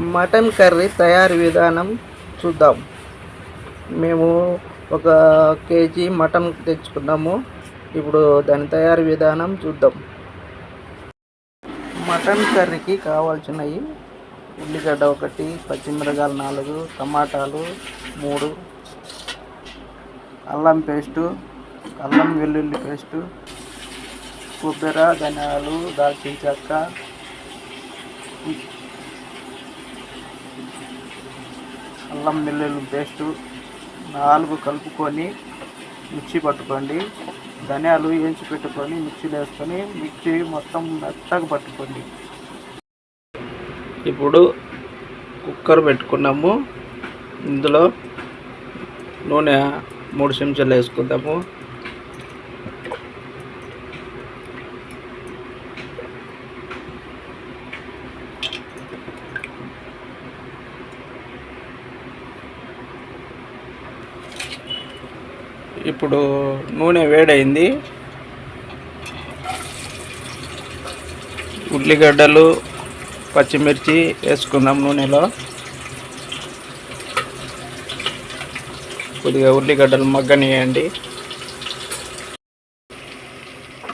Mutton curry తయారీ విధానం చూద్దాం. మేము ఒక కేజీ మటన్ తెచ్చుకున్నాము. ఇప్పుడు దాని తయారీ విధానం చూద్దాం. మటన్ కర్రీకి కావాల్సినవి ఉల్లిగడ్డ ఒకటి పచ్చిమిరకాయలు నాలుగు టమాటాలు మూడు అల్లం పేస్టు అల్లం వెల్లుల్లి పేస్టు కొబ్బరి ధనియాలు దాల్చిన చెక్క అల్లం వెల్లుల్లి పేస్టు నాలుగు కలుపుకొని మిక్సీ పట్టుకోండి. ధనియాలు వేయించి పెట్టుకొని మిక్సీలో వేసుకొని మిక్సీ మొత్తం మెత్తగా పట్టుకోండి. ఇప్పుడు కుక్కర్ పెట్టుకున్నాము. ఇందులో నూనె మూడు చెంచాలు వేసుకుందాము. ఇప్పుడు నూనె వేడైంది. ఉల్లిగడ్డలు పచ్చిమిర్చి వేసుకుందాం నూనెలో. కొద్దిగా ఉల్లిగడ్డలు మగ్గనియండి.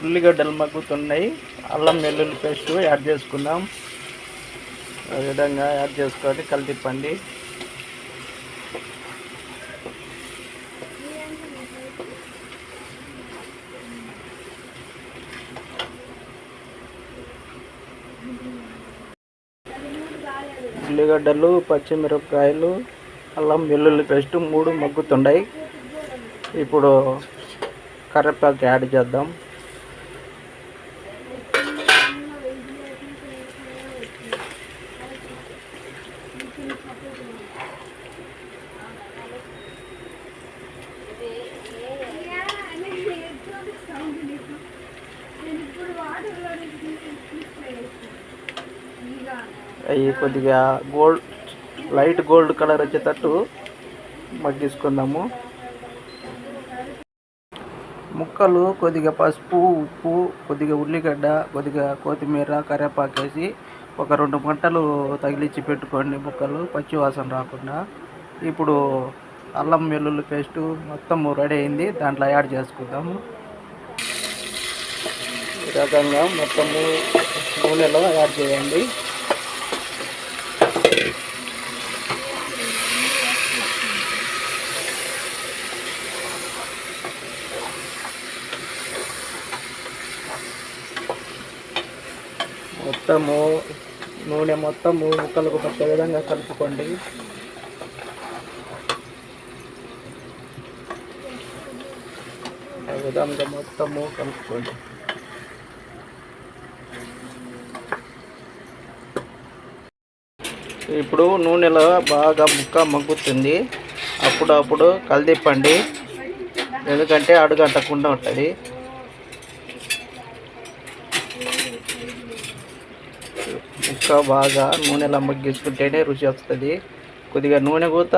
ఉల్లిగడ్డలు మగ్గుతున్నాయి. అల్లం వెల్లుల్లి పేస్ట్ యాడ్ చేసుకుందాం. ఆ విధంగా యాడ్ చేసుకొని కలితిప్పండి ఉల్లిగడ్డలు పచ్చిమిరపకాయలు అల్లం వెల్లుల్లి పేస్ట్ మూడు మగ్గుతుండయి ఇప్పుడు కరివేపాకు యాడ్ చేద్దాం అవి కొద్దిగా గోల్డ్ లైట్ గోల్డ్ కలర్ వచ్చేటట్టు మగ్గించుకుందాము. ముక్కలు కొద్దిగా పసుపు ఉప్పు కొద్దిగా ఉల్లిగడ్డ కొద్దిగా కొత్తిమీర కరివేపాకు వేసి ఒక రెండు గంటలు తగిలించి పెట్టుకోండి ముక్కలు పచ్చివాసన రాకుండా. ఇప్పుడు అల్లం వెల్లుల్లి పేస్టు మొత్తం రెడీ అయింది. దాంట్లో యాడ్ చేసుకుందాము. ఈ రకంగా మొత్తము నూనెలో యాడ్ చేయండి. మొత్తము నూనె మొత్తము ముక్కలకు పట్టే విధంగా కలుపుకోండి. ఆ విధంగా మొత్తము కలుపుకోండి. ఇప్పుడు నూనెలో బాగా ముక్క మగ్గుతుంది. అప్పుడప్పుడు కలిదిప్పండి ఎందుకంటే అడుగంటకుండా ఉంటుంది. ముక్క బాగా నూనెలో మగ్గించుకుంటేనే రుచి వస్తుంది. కొద్దిగా నూనె కూత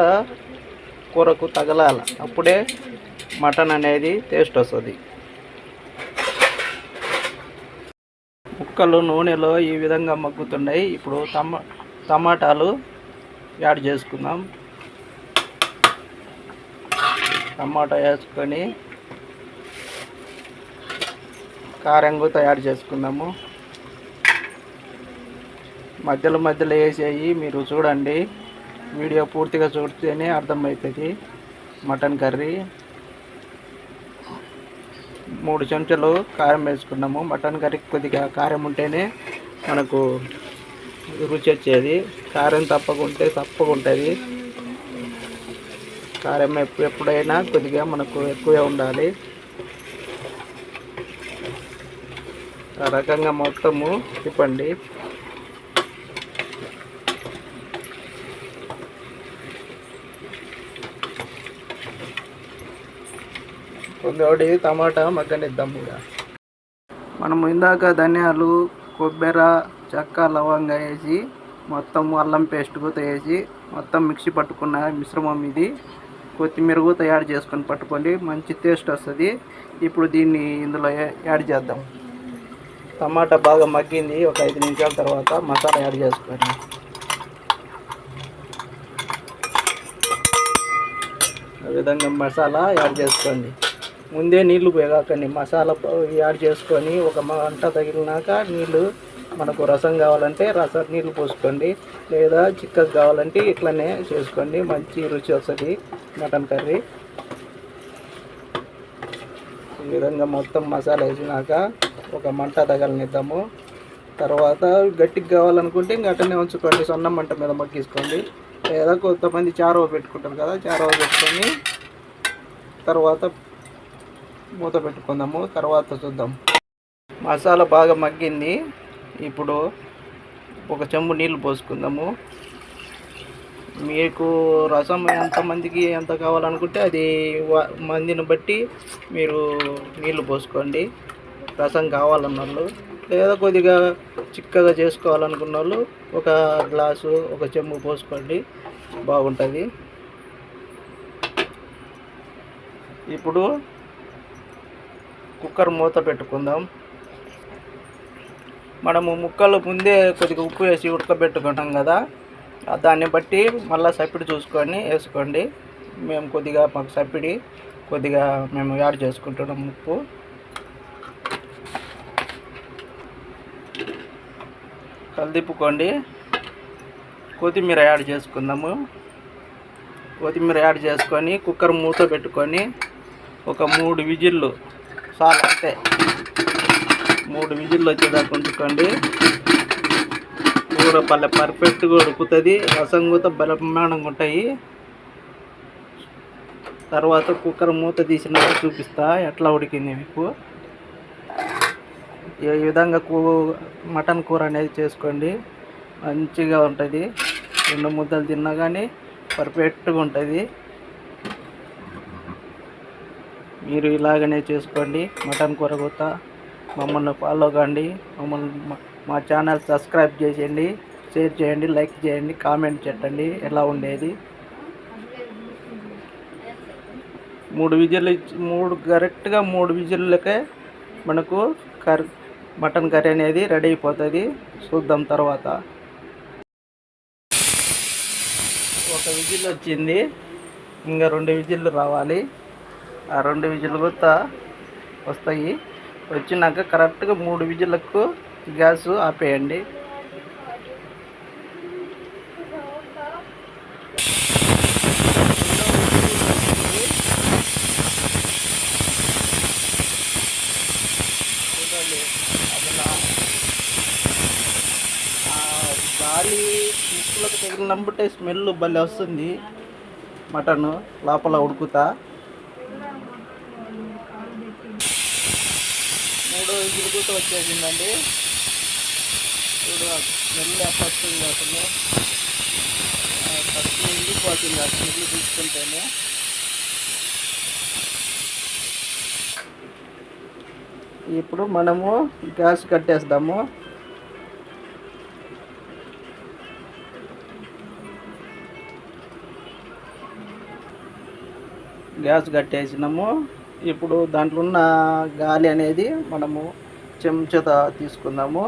కూరకు తగలాల. అప్పుడే మటన్ అనేది టేస్ట్ వస్తుంది. ముక్కలు నూనెలో ఈ విధంగా మగ్గుతున్నాయి. ఇప్పుడు టమా టమాటాలు యాడ్ చేసుకుందాం. టమాటా వేసుకొని కారం కూడా యాడ్ చేసుకుందాము. మధ్యలో మధ్యలో వేసేయి మీరు చూడండి. వీడియో పూర్తిగా చూస్తేనే అర్థమవుతుంది. Mutton curry. మూడు చెంచాలు కారం వేసుకున్నాము. మటన్ కర్రీ కొద్దిగా కారం ఉంటేనే మనకు రుచి వచ్చేది. కారం తప్పకుంటే తప్పకుంటుంది కారం ఎప్పుడైనా కొద్దిగా మనకు ఎక్కువే ఉండాలి. ఆ రకంగా మొత్తము తిప్పండి. ఒకటి టమాటా మగ్గనిద్దాం కూడా మనం ఇందాక ధనియాలు కొబ్బరి చెక్క లవంగ వేసి మొత్తం అల్లం పేస్ట్ కూడా వేసి మొత్తం మిక్సీ పట్టుకున్న మిశ్రమం ఇది. కొత్తిమీర కూడా యాడ్ చేసుకొని పట్టుకోండి. మంచి టేస్ట్ వస్తుంది. ఇప్పుడు దీన్ని ఇందులో యాడ్ చేద్దాం. టమాటా బాగా మగ్గింది. ఒక ఐదు నిమిషాల తర్వాత మసాలా యాడ్ చేసుకోండి. ఆ విధంగా మసాలా యాడ్ చేసుకోండి. ముందే నీళ్ళు పోయగాకండి మసాలా యాడ్ చేసుకొని ఒక మంట తగిలినాక నీళ్ళు మనకు రసం కావాలంటే రసం నీళ్ళు పోసుకోండి. లేదా చిక్కగా కావాలంటే ఇట్లనే చేసుకోండి. మంచి రుచి వస్తుంది మటన్ కర్రీ. ఈ విధంగా మొత్తం మసాలా వేసినాక ఒక మంట తగలనిద్దాము. తర్వాత గట్టికి కావాలనుకుంటే ఇంకా అట్టనే ఉంచుకోండి. సొన్న మంట మీద మగ్గించుకోండి. లేదా కొంతమంది చారవ పెట్టుకుంటారు కదా చారవ పెట్టుకొని తర్వాత మూత పెట్టుకుందాము తర్వాత చూద్దాం. మసాలా బాగా మగ్గింది. ఇప్పుడు ఒక చెంబు నీళ్ళు పోసుకుందాము. మీకు రసం ఎంతమందికి ఎంత కావాలనుకుంటే అది మందిని బట్టి మీరు నీళ్ళు పోసుకోండి. రసం కావాలన్న వాళ్ళు లేదా కొద్దిగా చిక్కగా చేసుకోవాలనుకున్న వాళ్ళు ఒక గ్లాసు ఒక చెంబు పోసుకోండి. బాగుంటుంది. ఇప్పుడు కుక్కర్ మూత పెట్టుకుందాం. మనము ముక్కలు ముందే కొద్దిగా ఉప్పు వేసి ఉడకబెట్టుకుంటాం కదా. దాన్ని బట్టి మళ్ళీ సప్పిడి చూసుకొని వేసుకోండి. మేము కొద్దిగా మాకు సప్పిడి కొద్దిగా మేము యాడ్ చేసుకుంటున్నాం ఉప్పు. కలిదిప్పుకోండి. కొత్తిమీర యాడ్ చేసుకుందాము. కొత్తిమీర యాడ్ చేసుకొని కుక్కర్ మూత పెట్టుకొని ఒక మూడు విజిల్లు చాలు అంతే. మూడు విజిల్లు వచ్చేదాకా ఉంచుకోండి. కూర పల్లె పర్ఫెక్ట్గా ఉడుకుతుంది. రసం కూడా బ్రహ్మాండంగా ఉంటాయి. తర్వాత కుక్కర్ మూత తీసిన చూపిస్తా ఎట్లా ఉడికింది మీకు. ఏ విధంగా కూ మటన్ కూర అనేది చేసుకోండి. మంచిగా ఉంటుంది. రెండు ముద్దలు తిన్నా కానీ పర్ఫెక్ట్గా ఉంటుంది. మీరు ఇలాగనే చేసుకోండి. మటన్ కూర కొత్త. మమ్మల్ని ఫాలో కండి. మమ్మల్ని మా- ఛానల్ సబ్స్క్రైబ్ చేసేయండి. షేర్ చేయండి. లైక్ చేయండి. కామెంట్ పెట్టండి ఎలా ఉండేది? మూడు విజిల్లు ఇచ్చి- మూడు కరెక్ట్గా మూడు విజిల్లకే మనకు కర్రీ మటన్ కర్రీ అనేది రెడీ అయిపోతుంది. చూద్దాం తర్వాత. ఒక విజిల్ వచ్చింది. ఇంకా రెండు విజిల్లు రావాలి. రెండు విజిల్లు కూడా వస్తాయి. వచ్చినాక కరెక్ట్గా మూడు విజిల్లకు గ్యాస్ ఆపేయండి. గాలి ముక్కులకు తగిలినప్పుడే స్మెల్ భలే వస్తుంది. మటన్ లోపల ఉడుకుతా. మూడో విజిల్ వచ్చేసిందండి. చూడు ఆ స్మెల్ ఎట్లా వస్తుంది అసలు. ఆ కడుపు ఆ స్మెల్ తీసుకుంటేనే. ఇప్పుడు మనము గ్యాస్ కట్టేస్తాము. గ్యాస్ కట్టేసినాము. ఇప్పుడు దాంట్లో ఉన్న గాలి అనేది మనము చెంచత తీసుకుందాము.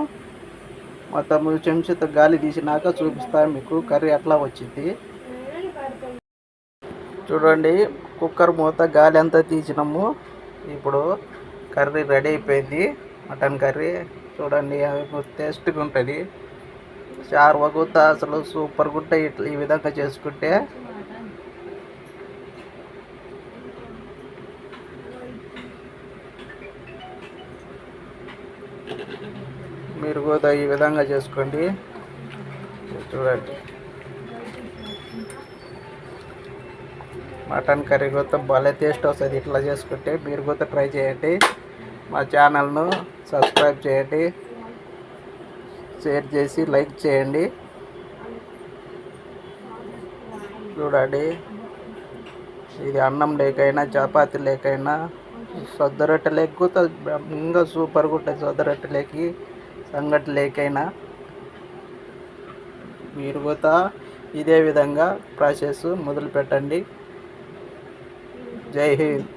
మొత్తము చెంచత గాలి తీసినాక చూపిస్తాను మీకు కర్రీ ఎట్లా వచ్చింది. చూడండి కుక్కర్ మూత గాలి అంతా తీసినాము. ఇప్పుడు కర్రీ రెడీ అయిపోయింది. మటన్ కర్రీ చూడండి టేస్ట్గా ఉంటుంది. చారు వగుత అసలు సూపర్గా ఉంటాయి. ఇట్లా ఈ విధంగా చేసుకుంటే తర్వాత ఈ విధంగా చేసుకోండి. చూడండి. మటన్ కర్రీ కూడా భలే టేస్ట్ వస్తుంది. ఇట్లా చేసుకుంటే మీరు కూడా ట్రై చేయండి. మా ఛానల్ను సబ్స్క్రైబ్ చేయండి. షేర్ చేసి లైక్ చేయండి. చూడండి. ఇది అన్నం లేకైనా చపాతి లేకైనా సొద్ద రొట్టె లేకపోతే ఇంకా సూపర్గా ఉంటుంది. సొద్ద లేకి సంగటి లేకైనా మీరు కూడా ఇదే విధంగా ప్రాసెస్ మొదలు పెట్టండి జై హింద్.